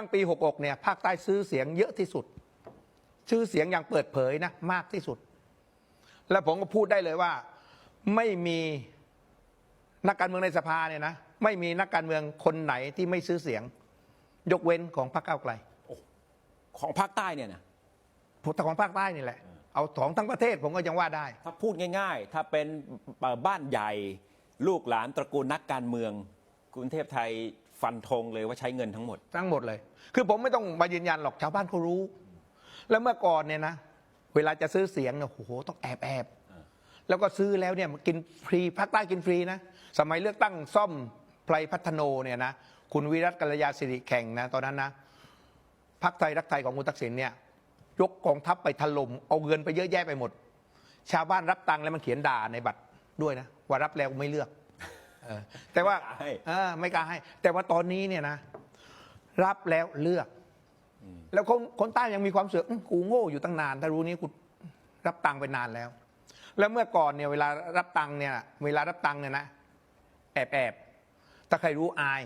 ตั้งปี 66 เนี่ยภาคใต้ซื้อเสียงเยอะที่สุด ชื่อเสียงอย่างเปิดเผยนะมากที่สุด และผมก็พูดได้เลยว่า ไม่มีนักการเมืองในสภาเนี่ยนะไม่มีนักการเมืองคนไหนที่ไม่ซื้อเสียง ยกเว้นของพรรคก้าวไกลของภาคใต้เนี่ยนะแต่ของภาคใต้นี่แหละ เอาของทั้งประเทศผมก็ยังว่าได้ ถ้าพูดง่าย ๆ ถ้าเป็นเอ่อบ้านใหญ่ ลูกหลานตระกูลนักการเมืองกรุงเทพไทย ฟันธงเลยว่าใช้เงินทั้งหมด ทั้งหมดเลย คือผมไม่ต้องมายืนยันหรอกชาวบ้านเขารู้ แล้วเมื่อก่อนเนี่ยนะเวลาจะซื้อเสียงเนี่ยโอ้โหต้องแอบแอบแล้วก็ซื้อแล้วเนี่ยกินฟรีภาคใต้กินฟรีนะสมัยเลือกตั้งซ่อมไพรพัฒโนเนี่ยนะคุณวิรัตกัลยาสิริแข่งนะตอนนั้นนะพรรคไทยรักไทยของคุณทักษิณเนี่ยยกกองทัพไปถล่มเอาเงินไปเยอะแยะไปหมด ชาวบ้านรับตังค์แล้วมันเขียนด่าในบัตรด้วยนะว่ารับแล้วไม่เลือก เออแต่ว่าไม่กล้าให้ เออไม่กล้าให้ แต่ว่าตอนนี้เนี่ยนะ รับแล้วเลือก แล้วคนคนใต้ยังมีความเสือกอื้อกูโง่อยู่ตั้งนาน ถ้ารู้นี้กูรับตังค์ไปนานแล้ว แล้วเมื่อก่อนเนี่ยเวลารับตังค์เนี่ยเวลารับตังค์เนี่ยนะแอบแอบถ้าใครรู้อาย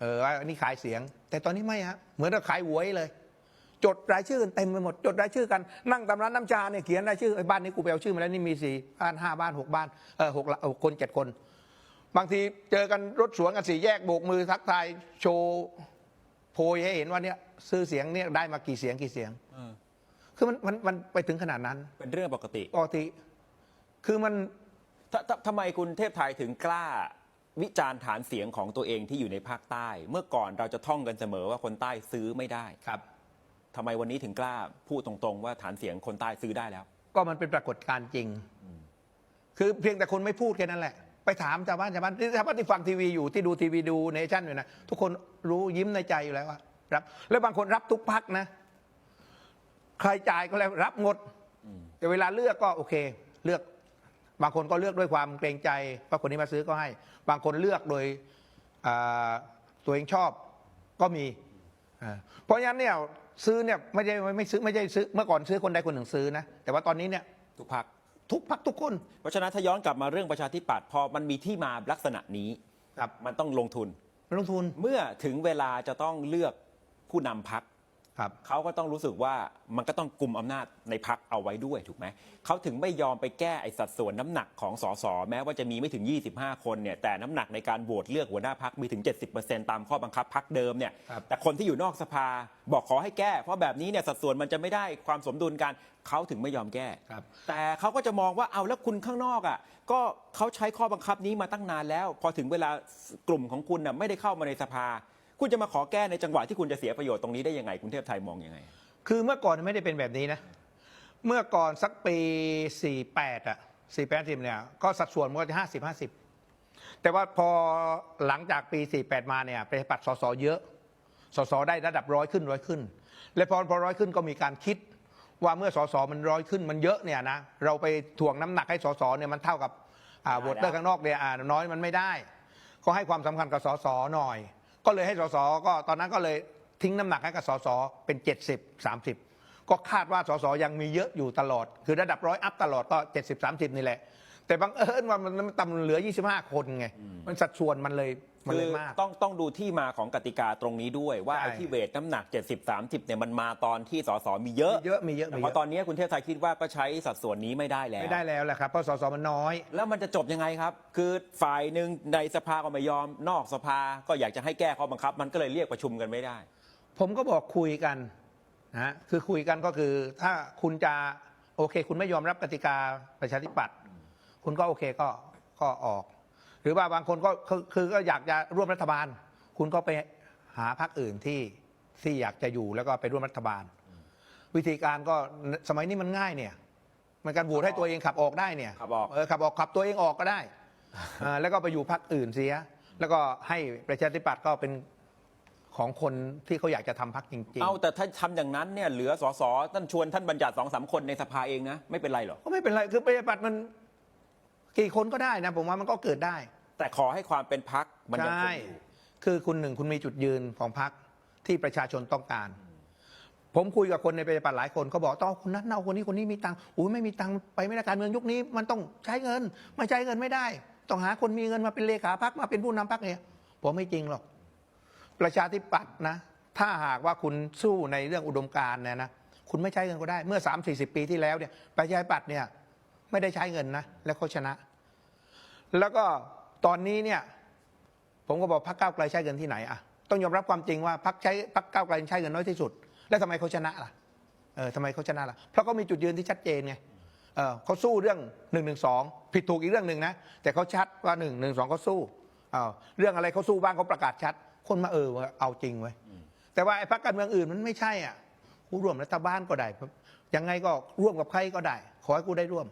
เออว่านี่ขายเสียง แต่ตอนนี้ไม่ฮะเหมือนกับขายหวยเลย จดรายชื่อกันเต็มไปหมด จดรายชื่อกันนั่งตามร้านน้ำชาเนี่ยเขียนรายชื่อไอ้บ้านนี้กูไปเอาชื่อมาแล้วนี่มีสี่บ้านห้าบ้านหกบ้านเออหกละหกคนเจ็ดคน บางทีเจอกันรถสวนกันสี่แยกโบกมือทักทายโชว์โพยให้เห็นว่าเนี่ยซื้อเสียงเนี่ยได้มากี่เสียงกี่เสียง เออคือมันมันมันไปถึงขนาดนั้นเป็นเรื่องปกติปกติ คือมัน ทททำไมคุณเทพไทยถึงกล้า วิจารณ์ฐานเสียงของตัวเองที่อยู่ในภาคใต้ เมื่อก่อนเราจะท่องกันเสมอว่าคนใต้ซื้อไม่ได้ครับ ทำไมวันนี้ถึงกล้าพูดตรงๆ ว่าฐานเสียงคนใต้ซื้อได้แล้ว ก็มันเป็นปรากฏการณ์จริง คือเพียงแต่คนไม่พูดแค่นั้นแหละ ไปถามชาวบ้านชาวบ้านที่ชาวบ้านที่ฟังทีวีอยู่ที่ดูทีวีดูเนชั่นอยู่นะทุกคนรู้ยิ้มในใจอยู่แล้วว่ารับ แล้วบางคนรับทุกพักนะ ใครจ่ายก็แล้วรับหมดแต่เวลาเลือกก็โอเค เลือก บางคนก็เลือกด้วยความเกรงใจว่าคนนี้มาซื้อก็ให้ บางคนเลือกโดยตัวเองชอบก็มี เพราะฉะนั้นเนี่ยซื้อเนี่ยไม่ใช่ไม่ซื้อไม่ใช่ซื้อเมื่อก่อนซื้อคนใดคนหนึ่งซื้อนะแต่ว่าตอนนี้เนี่ยทุกพัก ทุกพักทุกคน เพราะฉะนั้นถ้าย้อนกลับมาเรื่องประชาธิปัตย์พอมันมีที่มาลักษณะนี้ครับ มันต้องลงทุน ลงทุน เมื่อถึงเวลาจะต้องเลือกผู้นำพัก ครับเขาก็ต้องรู้สึกว่ามันก็ต้องกลุ่มอำนาจในพักเอาไว้ด้วยถูกไหมเขาถึงไม่ยอมไปแก้ไอสัดส่วนน้ำหนักของสสแม้ว่าจะมีไม่ถึง 25 คนเนี่ยแต่น้ำหนักในการโหวตเลือกหัวหน้าพักมีถึง 70%ตามข้อบังคับพักเดิมเนี่ยครับ แต่คนที่อยู่นอกสภาบอกขอให้แก้ เพราะแบบนี้เนี่ยสัดส่วนมันจะไม่ได้ความสมดุลกันเขาถึงไม่ยอมแก้ ครับ แต่เขาก็จะมองว่าเอาแล้วคุณข้างนอกอะก็เขาใช้ข้อบังคับนี้มาตั้งนานแล้ว พอถึงเวลากลุ่มของคุณน่ะไม่ได้เข้ามาในสภา คุณจะมาขอแก้ในจังหวะที่คุณจะเสียประโยชน์ตรงนี้ได้ยังไงคุณเทพไทยมองยังไง คือเมื่อก่อนไม่ได้เป็นแบบนี้นะ เมื่อก่อนสักปี 48 อะ 48 10 เนี่ย ก็สัดส่วนมันก็จะ 50 50 แต่ว่าพอหลังจากปี 48 มาเนี่ยประชาธิปัตย์สสเยอะ สสได้ระดับร้อยขึ้นร้อยขึ้น และพอพอร้อยขึ้นก็มีการคิดว่าเมื่อสสมันร้อยขึ้นมันเยอะเนี่ยนะเราไปถ่วงน้ำหนักให้สสเนี่ยมันเท่ากับโหวตเตอร์ข้างนอกเนี่ยอ่าน้อยมันไม่ได้ ก็ให้ความสำคัญกับสสหน่อย ก็เลยให้สสก็ตอนนั้นก็เลยทิ้งน้ำหนักให้กับสสเป็น 70 30 ก็คาดว่าสสยังมีเยอะอยู่ตลอด คือระดับร้อยอัพตลอดก็ 70 30 นี่แหละ แต่บังเอิญว่ามันมันต่ำเหลือ 25 คนไง มันสัดส่วนมันเลยมันคืเลอยมาก ต้องต้องดูที่มาของกติกาตรงนี้ด้วย ว่าใช่ ไอ้ที่เวทน้ำหนัก 70 30เนี่ยมันมาตอนที่สสมีเยอะมีเยอะมีเยอะแต่มีพเยออะตอนนี้คุณเทพไทยคิดว่าก็ใช้สัดส่วนนี้ไม่ได้แล้ว ไม่ได้แล้วแหละครับเพราะสสมันน้อย แล้วมันจะจบยังไงครับ คือฝ่ายหนึ่งในสภาก็ไม่ยอม นอกสภาก็อยากจะให้แก้ข้อบังคับ มันก็เลยเรียกประชุมกันไม่ได้ ผมก็บอกคุยกันนะฮะคือคุยกันก็คือถ้าคุณจะโอเค คุณไม่ยอมรับกติกาประชาธิปัตย์ คุณก็โอเคก็ก็ออก หรือว่าบางคนก็คือคือก็อยากจะร่วมรัฐบาล คุณก็ไปหาพรรคอื่นที่ที่อยากจะอยู่แล้วก็ไปร่วมรัฐบาล วิธีการก็สมัยนี้มันง่ายเนี่ย มันการโหวตให้ตัวเองขับออกได้เนี่ยขับออก เออขับออกขับตัวเองออกก็ได้อ่าแล้วก็ไปอยู่พรรคอื่นเสีย แล้วก็ให้ประชาธิปัตย์ก็เป็นของคนที่เขาอยากจะทำพรรคจริงเอาแต่ถ้าทำอย่างนั้นเนี่ยเหลือสสท่านชวนท่านบัญญัติสองสามคนในสภาเองนะ ไม่เป็นไรหรอกๆก็ไม่เป็นไรคือประชาธิปัตย์มัน กี่คนก็ได้นะผมว่ามันก็เกิดได้ แต่ขอให้ความเป็นพักมันยังคใช่งอยู่ คือคุณหนึ่งคุณมีจุดยืนของพรรคที่ประชาชนต้องการ ผมคุยกับคนในประชาธิปัตย์หลายคนเขาบอกต้องเอาคนนั้นเอาคนนี้คนนี้มีตังค์อุ้ยไม่มีตังค์ไปไม่ได้การเมืองยุคนี้ มันต้องใช้เงินไม่ใช้เงินไม่ได้ ต้องหาคนมีเงินมาเป็นเลขาพรรคมาเป็นผู้นำพรรคเนี่ยผมไม่จริงหรอก ประชาธิปัตย์นะ ถ้าหากว่าคุณสู้ในเรื่องอุดมการณ์เนี่ยนะคุณไม่ใช้เงินก็ได้เมื่อ 3 4 0 ปีที่แล้วเนี่ยประชาธิปัตย์เนี่ย ไม่ได้ใช้เงินนะ แล้วเขาชนะ แล้วก็ตอนนี้เนี่ย ผมก็บอกพรรคก้าวไกลใช้เงินที่ไหนอะต้องยอมรับความจริงว่าพรรคใช้พรรคก้าวไกลใช้เงินน้อยที่สุด แล้วทำไมเขาชนะล่ะเออทำไมเขาชนะล่ะเพราะเขามีจุดยืนที่ชัดเจนไงเออเขาสู้เรื่อง1นึผิดถูกอีกเรื่องหนึ่งนะแต่เขาชัดว่า1นึเขาสู้อ้าเรื่องอะไรเขาสู้บ้างเขาประกาศชัด คนมาเออเอาจริงไว้แต่ว่าไอ้พรรคการเมืองอื่นมันไม่ใช่อะกูร่วมรัฐบาลก็ได้ยังไงก็ร่วมกับใครก็ได้ ขอให้กูได้ร่วม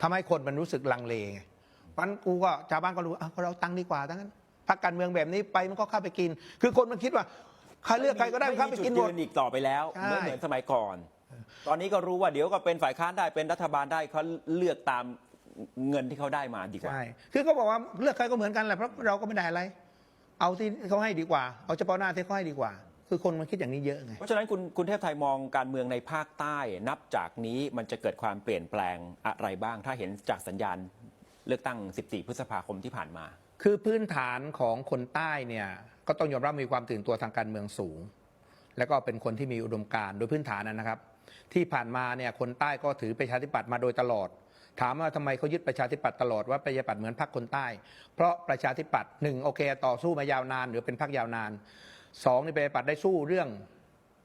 ทำให้คนมันรู้สึกลังเลไงเพราะฉะนั้นกูก็ชาวบ้านก็รู้อะเราตังค์ดีกว่าทั้งนั้นพรรคการเมืองแบบนี้ไปมันก็เข้าไปกิน คือคนมันคิดว่าใครเลือกใครก็ได้มันเข้าไปกินหมดจุยือีกต่อไปแล้วใช่ไม่เหมือนสมัยก่อน ตอนนี้ก็รู้ว่าเดี๋ยวก็เป็นฝ่ายค้านได้เป็นรัฐบาลได้เขาเลือกตามเงินที่เขาได้มาดีกว่าใช่คือเขาบอกว่าเลือกใครก็เหมือนกันแหละเพราะเราก็ไม่ได้อะไร เอาที่เขาให้ดีกว่า เอาเฉพาะหน้าที่เขาให้ดีกว่า คือคนมันคิดอย่างนี้เยอะไง เพราะฉะนั้นคุณคุณเทพไทยมองการเมืองในภาคใต้นับจากนี้มันจะเกิดความเปลี่ยนแปลงอะไรบ้าง ถ้าเห็นจากสัญญาณเลือกตั้ง 14 พฤษภาคมที่ผ่านมา คือพื้นฐานของคนใต้เนี่ยก็ต้องยอมรับมีความตื่นตัวทางการเมืองสูง แล้วก็เป็นคนที่มีอุดมการณ์โดยพื้นฐานนะครับ ที่ผ่านมาเนี่ยคนใต้ก็ถือประชาธิปัตย์มาโดยตลอด ถามว่าทำไมเขายึดประชาธิปัตย์ตลอดว่าประชาธิปัตย์เหมือนพรรคคนใต้ เพราะประชาธิปัตย์หนึ่งโอเค ต่อสู้มายาวนาน หรือเป็นพรรคยาวนาน สองนี่ประชาธิปัตย์ได้สู้เรื่อง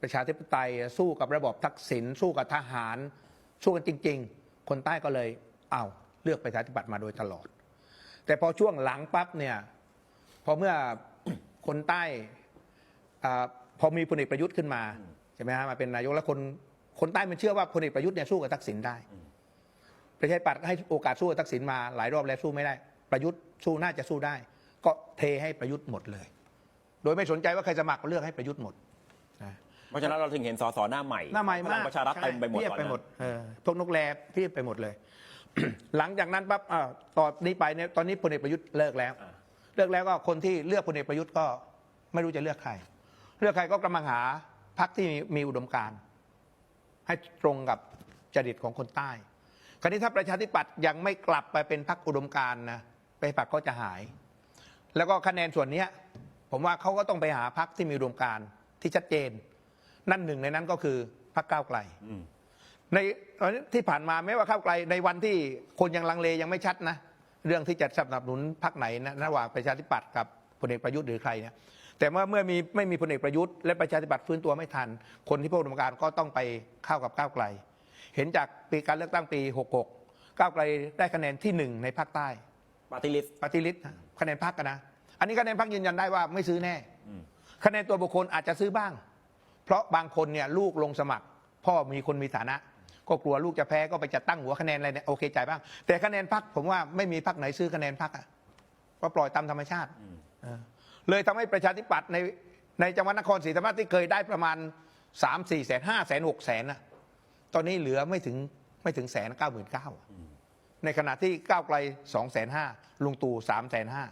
ประชาธิปไตยสู้กับระบอบทักษิณสู้กับทหาร สู้กันจริง ๆ คนใต้ก็เลยเอาเลือกประชาธิปัตย์มาโดยตลอด แต่พอช่วงหลังปั๊บเนี่ยพอเมื่อคนใต้อพอมีพลเอกประยุทธ์ขึ้นมาใช่ไหมฮะมาเป็นนายกแล้วคนคนใต้มันเชื่อว่าพลเอกประยุทธ์เนี่ยสู้กับทักษิณได้ประชาธิปัตย์ให้โอกาสสู้กับทักษิณมาหลายรอบแล้วสู้ไม่ได้ ประยุทธ์สู้น่าจะสู้ได้ ก็เทให้ประยุทธ์หมดเลย โดยไม่สนใจว่าใครสมัครก็เลือกให้ประยุทธ์หมดนะเพราะฉะนั้นเราถึงเห็นสสหน้าใหม่หน้าใหม่พมาลักงประชารัฐเต็มไปหมดเพียบตอนไปนั้นหมดเออพวกนกแลเพียบไปหมดเลย หลังจากนั้นปั๊บอ่าต่อนี้ไปเนี่ยตอนนี้พลเอกประยุทธ์เลิกแล้ว เลือกแล้วก็คนที่เลือกพลเอกประยุทธ์ก็ไม่รู้จะเลือกใคร เลือกใครก็กำลังหาพรรคที่มีอุดมการณ์ให้ตรงกับจริตของคนใต้ คราวนี้ถ้าประชาธิปัตย์ยังไม่กลับไปเป็นพรรคอุดมการณ์นะไปปักก็จะหาย แล้วก็คะแนนส่วนเนี้ย ผมว่าเขาก็ต้องไปหาพรรคที่มีอุดมการณ์ที่ชัดเจน นั่นหนึ่งในนั้นก็คือพรรคก้าวไกลอืมในที่ผ่านมาแม้ว่าก้าวไกล ในวันที่คนยังลังเลยังไม่ชัดนะเรื่องที่จะสนับสนุนพรรคไหนนะระหว่างประชาธิปัตย์กับพลเอกประยุทธ์หรือใครเนี่ยแต่เมื่อเมื่อมีไม่มีพลเอกประยุทธ์และประชาธิปัตย์ฟื้นตัวไม่ทัน คนที่พวกอุดมการณ์ก็ต้องไปเข้ากับก้าวไกล เห็นจากปีการเลือกตั้งปี 66 ก้าวไกลได้คะแนนที่หนึ่งในภาคใต้ปฏิริษปฏิริษคะแนนพรรคกันนะ อันนี้คะแนนพรรคยืนยันได้ว่าไม่ซื้อแน่คะแนนตัวบุคคลอาจจะซื้อบ้าง เพราะบางคนเนี่ยลูกลงสมัคร พ่อมีคนมีฐานะ ก็กลัวลูกจะแพ้ก็ไปจัดตั้งหัวคะแนนอะไรเนี่ยโอเคจ่ายบ้าง แต่คะแนนพรรคผมว่าไม่มีพรรคไหนซื้อคะแนนพรรคอะก็ปล่อยตามธรรมชาติเออเลยทำให้ประชาธิปัตย์ในในจังหวัดนครศรีธรรมราชที่เคยได้ประมาณ3 4แสนห้าแสนหกแสนน่ะตอนนี้เหลือไม่ถึงไม่ถึงแสนเก้าหมื่นเก้าในขณะที่ก้าวไกล2องแสนห้าลุงตู่สามแสนห้า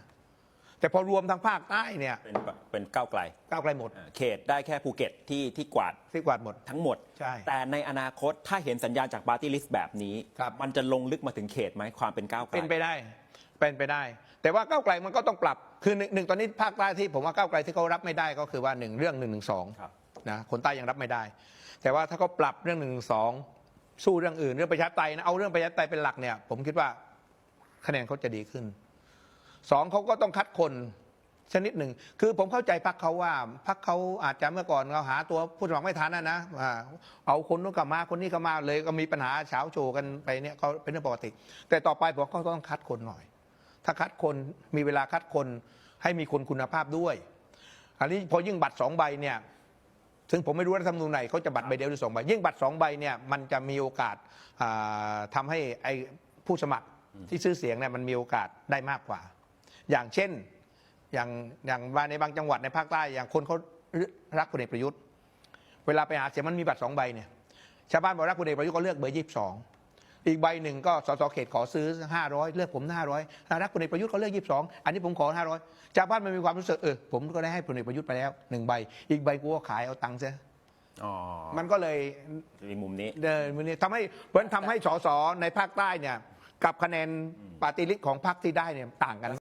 แต่พอรวมทั้งภาคใต้เนี่ยเป็นเป็นก้าวไกลก้าวไกลหมดอ่าเขตได้แค่ภูเก็ตที่ที่กวาดที่กวาดหมดทั้งหมดใช่แต่ในอนาคตถ้าเห็นสัญญาณจากปาร์ตี้ลิสต์แบบนี้ครับมันจะลงลึกมาถึงเขตไหมความเป็นก้าวไกลเป็นไปได้ เป็นไปได้ แต่ว่าก้าวไกลมันก็ต้องปรับคือหนึ่งหนึ่งตอนนี้ภาคใต้ที่ผมว่าก้าวไกลที่เขารับไม่ได้ก็คือว่าหนึ่งเรื่องหนึ่งหนึ่งสองครับนะคนใต้ยังรับไม่ได้ แต่ว่าถ้าเขาปรับเรื่องหนึ่งหนึ่งสองสู้เรื่องอื่นเรื่องประชาธิปไตยนะเอาเรื่องประชาธิปไตยเป็นหลักเนี่ยผมคิดว่าคะแนนเขาจะดีขึ้น สองเขาก็ต้องคัดคนชนิดหนึ่ง คือผมเข้าใจพักเขาว่าพักเขาอาจจะเมื่อก่อนเขาหาตัวผู้สมัครไม่ทันนะนะเอาคนนู้นกลับมาคนนี้กลับมาเลยก็มีปัญหาเฉาโชว์กันไปเนี่ยเขาเป็นเรื่องปกติ แต่ต่อไปผมว่าเขาต้องคัดคนหน่อย ถ้าคัดคนมีเวลาคัดคนให้มีคนคุณภาพด้วยอันนี้พอยิ่งบัตรสองใบเนี่ยซึ่งผมไม่รู้ว่ารัฐธรรมนูญไหนเขาจะบัตรใบเดียวหรือสองใบยิ่งบัตรสองใบเนี่ยมันจะมีโอกาสทำาให้ไอ้ผู้สมัครที่ซื้อเสียงเนี่ยมันมีโอกาสได้มากกว่า อย่างเช่นอย่างอย่างว่าในบางจังหวัดในภาคใต้อย่างคนเขารักพลเอกประยุทธ์ เวลาไปหาเสียงมันมีบัตรสองใบเนี่ยชาวบ้านบอกรักพลเอกประยุทธ์ก็เลือกเบอร์ยี่สิบสองอีกใบหนึ่งก็สสเขตขอซื้อห้าร้อยเลือกผมห้าร้อยรักพลเอกประยุทธ์เขาเลือกยี่สิบสองอันนี้ผมขอห้าร้อยชาวบ้านมันมีความรู้สึกเออผมก็ได้ให้พลเอกประยุทธ์ไปแล้วหนึ่งใบ อีกใบกูก็ขายเอาตังค์ซะอ๋อมันก็เลยจะมีมุมนี้เดินมือนี้ทำให้เพราะฉะนั้นทำให้สสในภาคใต้เนี่ย กับคะแนนปาร์ติลิสต์ของพรรคที่ได้เนี่ยต่างกัน